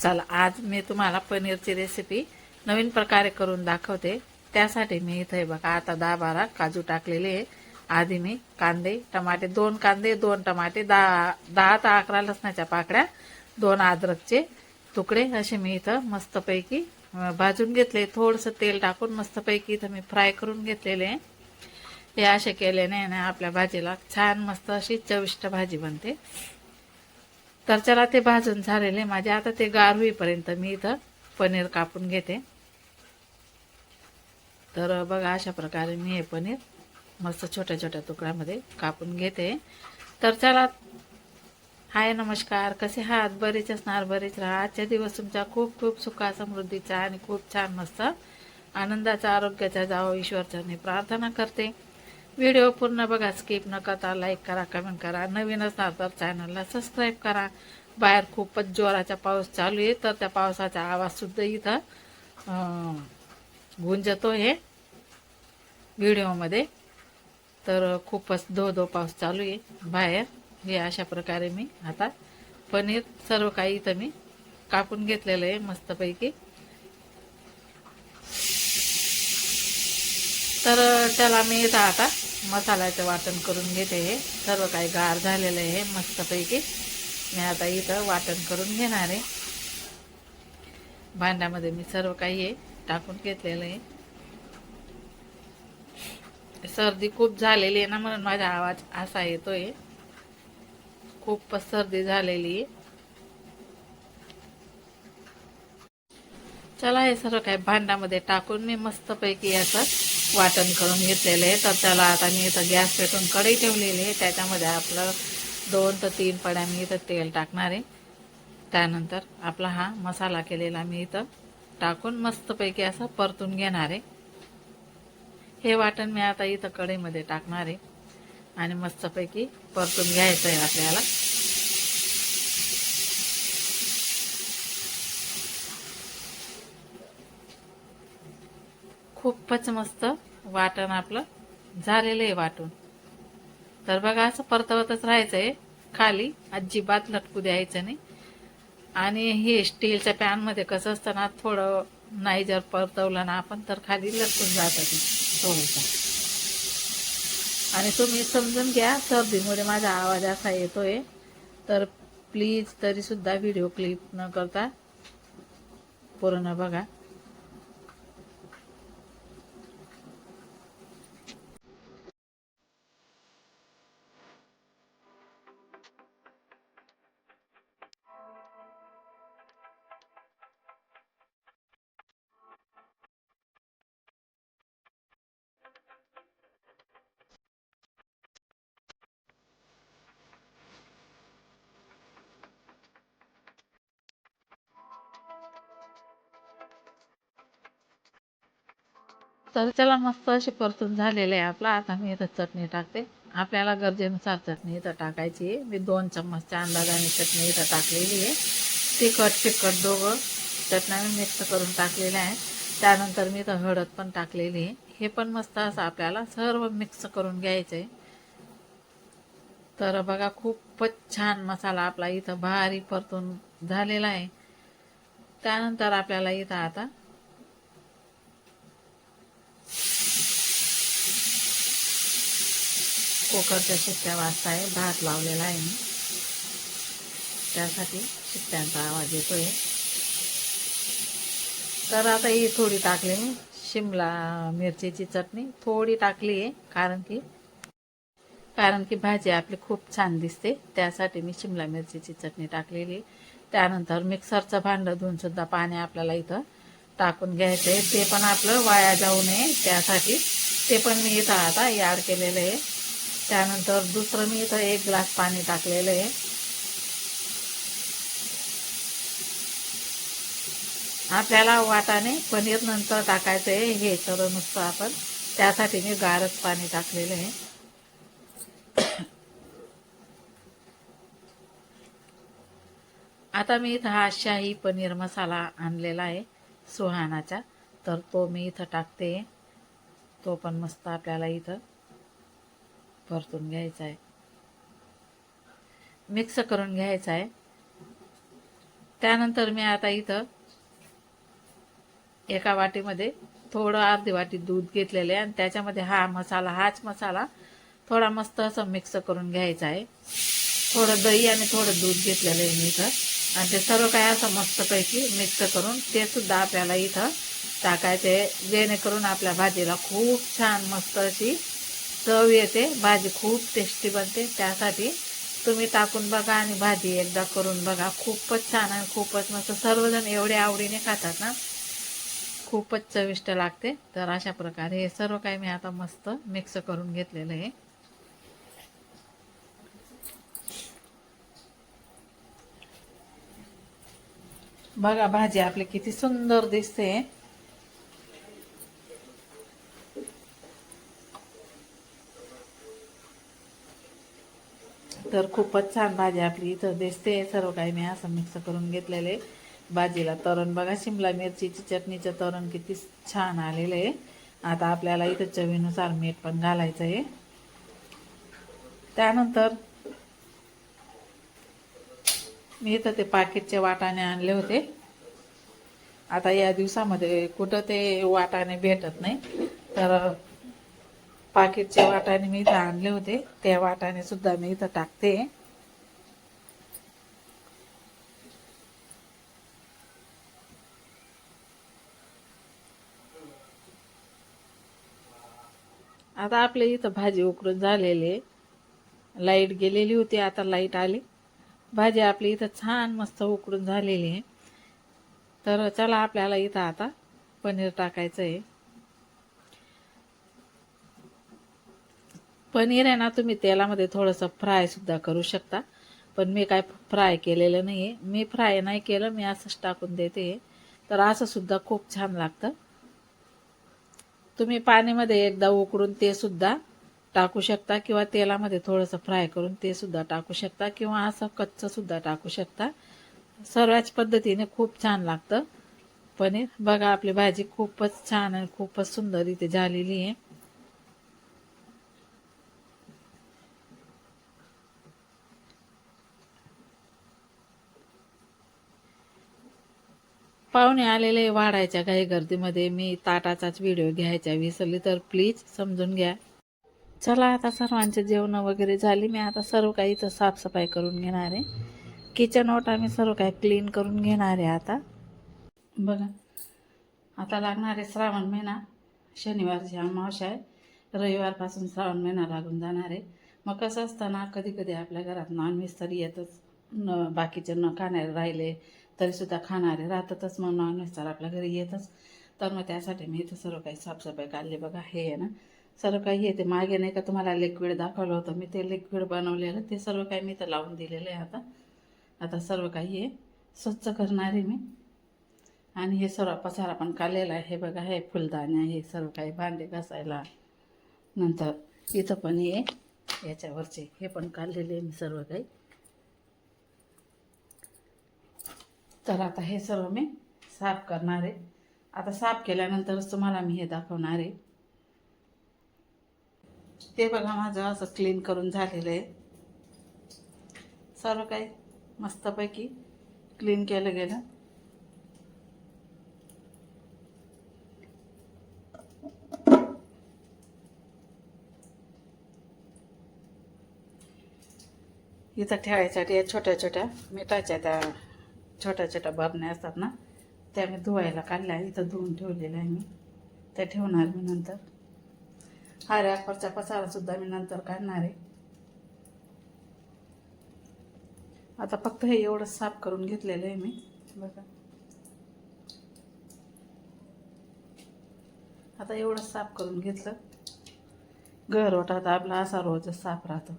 चला आज मी तुम्हाला पनीरची रेसिपी नवीन प्रकारे करून दाखवते. त्यासाठी मी इथे बघा आता दहा बारा काजू टाकलेले आहे. आधी मी कांदे टमाटे दोन कांदे दोन टमाटे दहा दहा ते अकरा लसणाच्या पाकड्या दोन अद्रकचे तुकडे असे मी इथं मस्तपैकी भाजून घेतले. थोडंसं तेल टाकून मस्तपैकी इथं मी फ्राय करून घेतलेले आहे. हे असे केल्याने ना आपल्या भाजीला छान मस्त अशी चविष्ट भाजी बनते. तर चला ते भाजून झालेले माझे. आता ते गार होईपर्यंत मी इथं पनीर कापून घेते. तर बघा अशा प्रकारे मी हे पनीर मस्त छोट्या छोट्या तुकड्यामध्ये कापून घेते. तर चला. हाय नमस्कार. कसे आहात? बरेच असणार बरेच राहा. आजच्या दिवस तुमचा खूप खूप सुखा समृद्धीचा आणि खूप छान मस्त आनंदाचा आरोग्याचा जावं ईश्वरचरणी प्रार्थना करते. व्हिडिओ पूर्ण बघा स्किप न करता लाईक करा कमेंट करा. नवीन असणार तर चॅनलला सबस्क्राईब करा. बाहेर खूपच जोराचा पाऊस चालू आहे तर त्या पावसाचा आवाजसुद्धा इथं गुंजतो हे व्हिडिओमध्ये तर खूपच धो धो पाऊस चालू आहे बाहेर. हे अशा प्रकारे मी आता पनीर सर्व काही इथं मी कापून घेतलेलं आहे मस्तपैकी. तर त्याला मी इथं आता मसाल्याचं वाटण करून घेते हे. सर्व काही गार झालेलं आहे मस्तपैकी. मी आता इथं वाटण करून घेणार आहे. भांड्यामध्ये मी सर्व काही हे टाकून घेतलेलं आहे. सर्दी खूप झालेली आहे ना म्हणून माझा आवाज असा येतोय. खूपच सर्दी झालेली आहे. चला हे सर्व काही भांड्यामध्ये टाकून मी मस्तपैकी याचं वाटण करून घेतलेलं आहे. तर त्याला आता मी इथं गॅस पेटून कढई ठेवलेली आहे. त्याच्यामध्ये आपलं दोन ते तीन पड्या मी इथं तेल टाकणार आहे. त्यानंतर आपला हा मसाला केलेला मी इथं टाकून मस्तपैकी असं परतून घेणार आहे. हे वाटण मी आता इथं कढईमध्ये टाकणार आहे. आणि मस्तपैकी परतून घ्यायचं आहे आपल्याला. खूपच मस्त वाटण आपलं झालेलं आहे वाटून. तर बघा असं परतवतच राहायचंय. खाली अजिबात लटकू द्यायचं नाही. आणि हे स्टीलच्या पॅनमध्ये कसं असतं ना थोडं नाही जर परतवलं ना आपण तर खाली लटकून जातं ते थोडंसं. आणि तुम्ही समजून घ्या सर्दीमुळे माझा आवाज असा येतोय. तर प्लीज तरी सुद्धा व्हिडिओ क्लिप न करता पूर्ण बघा. तर त्याला मस्त अशी परतून झालेलं आहे आपला. आता मी इथं चटणी टाकते. आपल्याला गरजेनुसार चटणी इथं टाकायची आहे. मी दोन चम्मचच्या अंदाजाने चटणी इथं टाकलेली आहे. तिखट फिकट दोघं चटण्या मी मिक्स करून टाकलेल्या आहे त्यानंतर मी इथं हळद पण टाकलेली आहे. हे पण मस्त असं आपल्याला सर्व मिक्स करून घ्यायचं आहे तर बघा खूपच छान मसाला आपला इथं भारी परतून झालेला आहे. त्यानंतर आपल्याला इथं आता कुकरच्या शिट्ट्या आहे भात लावलेला आहे मी. त्यासाठी शिट्ट्यांचा आवाज येतोय. तर आता ही थोडी टाकली मी. शिमला मिरचीची चटणी थोडी टाकली आहे कारण की कारण की भाजी आपली खूप छान दिसते. त्यासाठी मी शिमला मिरचीची चटणी टाकलेली त्यानंतर मिक्सरचं भांडं धुवून सुद्धा पाणी आपल्याला इथं टाकून घ्यायचं आहे ते पण आपलं वाया जाऊ नये. त्यासाठी ते पण मी इथं आता ॲड केलेलं आहे. त्यानंतर दुसरं मी इथं एक ग्लास पाणी टाकलेलं आहे. आपल्याला वाटाने पनीर नंतर टाकायचं आहे हे तर नुसतं आपण त्यासाठी मी गारच पाणी टाकलेलं आहे. आता मी इथं हा शाही पनीर मसाला आणलेला आहे सुहानाचा. तर तो मी इथं टाकते. तो पण मस्त आपल्याला इथं परतून घ्यायचा आहे. मिक्स करून घ्यायचा आहे. त्यानंतर मी आता इथं एका वाटीमध्ये थोडं अर्धी वाटी दूध घेतलेले आहे आणि त्याच्यामध्ये हा मसाला हाच मसाला थोडा मस्त असं मिक्स करून घ्यायचा आहे. थोडं दही आणि थोडं दूध घेतलेलं आहे मी इथं. आणि ते सर्व काय असं मस्तपैकी मिक्स करून ते सुद्धा आपल्याला इथं टाकायचे जेणेकरून आपल्या भाजीला खूप छान मस्त अशी चव येते भाजी खूप टेस्टी बनते. त्यासाठी तुम्ही टाकून बघा आणि भाजी एकदा करून बघा. खूपच छान आणि खूपच मस्त. सर्वजण एवढे आवडीने खातात ना. खूपच चविष्ट लागते. तर अशा प्रकारे हे सर्व काही मी आता मस्त मिक्स करून घेतलेलं आहे. बघा भाजी आपली किती सुंदर दिसते. तर खूपच छान भाजी आपली इथं दिसते. सर्व काही मी असं मिक्स करून घेतलेले. भाजीला तरण बघा शिमला मिरचीची चटणीचं तरण किती छान आलेलं आहे. आता आपल्याला इथं चवीनुसार मीठ पण घालायचं आहे. त्यानंतर मी इथं ते पाकिटचे वाटाणे आणले होते. आता या दिवसामध्ये कुठं ते वाटाणे भेटत नाही. तर पाकिटचे वाटाणे मी इथं आणले होते. त्या वाटाणे सुद्धा मी इथं टाकते. आता आपल्या इथं भाजी उकळून झालेली. लाइट गेलेली होती आता लाइट आली. भाजी आपली इथं छान मस्त उकडून झालेली आहे. तर चला आपल्याला इथं आता पनीर टाकायचं आहे पनीर आहे ना तुम्ही तेलामध्ये थोडंसं फ्रायसुद्धा करू शकता. पण मी काय फ्राय केलेलं नाही आहे मी फ्राय नाही केलं मी असंच टाकून देते. तर असं सुद्धा खूप छान लागतं. तुम्ही पाणीमध्ये एकदा उकडून ते सुद्धा टाकू शकता किंवा तेलामध्ये थोडंसं फ्राय करून ते सुद्धा टाकू शकता किंवा असं कच्चं सुद्धा टाकू शकता. सर्वच पद्धतीने खूप छान लागतं पनीर. बघा आपली भाजी खूपच छान आणि खूपच सुंदर इथे झालेली आहे. पाहुणे आलेले वाढायच्या काही गर्दीमध्ये मी ताटाचाच व्हिडिओ घ्यायचा विसरली तर प्लीज समजून घ्या. चला आता सर्वांचे जेवण वगैरे झाली. मी आता सर्व काही इथं साफसफाई करून घेणार आहे. किचन ओटा आम्ही सर्व काही क्लीन करून घेणार आहे आता. बघा आता लागणार आहे श्रावण महिना. शनिवारची अमावस्या आहे. रविवारपासून श्रावण महिना लागून जाणार आहे. मग कसं असताना कधी कधी आपल्या घरात नॉनव्हेज तरी येतच. न बाकीचे न खाणारे राहिले तरीसुद्धा खाणारे राहतातच मग नॉनव्हेज तर आपल्या घरी येतच. तर मग त्यासाठी मी इथं सर्व काही साफसफाई काढली. बघा हे आहे ना सर्व काही येते मागे नाही का तुम्हाला लिक्विड दाखवलं होतं. मी ते लिक्विड बनवलेलं ते सर्व काही मी तर लावून दिलेलं आहे आता. आता सर्व काही हे स्वच्छ करणार आहे मी. आणि हे सर्व पसारा पण काढलेला आहे. हे बघा हे फुलदाणी हे सर्व काही भांडे घासायला. नंतर इथं पण हे याच्यावरचे हे पण काढलेले आहे मी सर्व काही. तर आता हे सर्व मी साफ करणार आहे. आता साफ केल्यानंतरच तुम्हाला मी हे दाखवणार आहे. ते बघा माझं असं क्लीन करून झालेलं आहे. सर्व काही मस्तपैकी क्लीन केलं गेलं. इथं ठेवायसाठी या छोट्या छोट्या मिठाच्या त्या छोट्या छोट्या बरण्या असतात ना त्या मी धुवायला काढल्या आहे इथं धुवून ठेवलेल्या आहे मी. त्या ठेवणार मी नंतर. हा रॅपरचा पसारासुद्धा मी नंतर काढणार आहे. आता फक्त हे एवढं साफ करून घेतलेलं आहे मी. बघा. आता एवढं साफ करून घेतलं. घर वाटत आपला असा रोज साफ राहतो.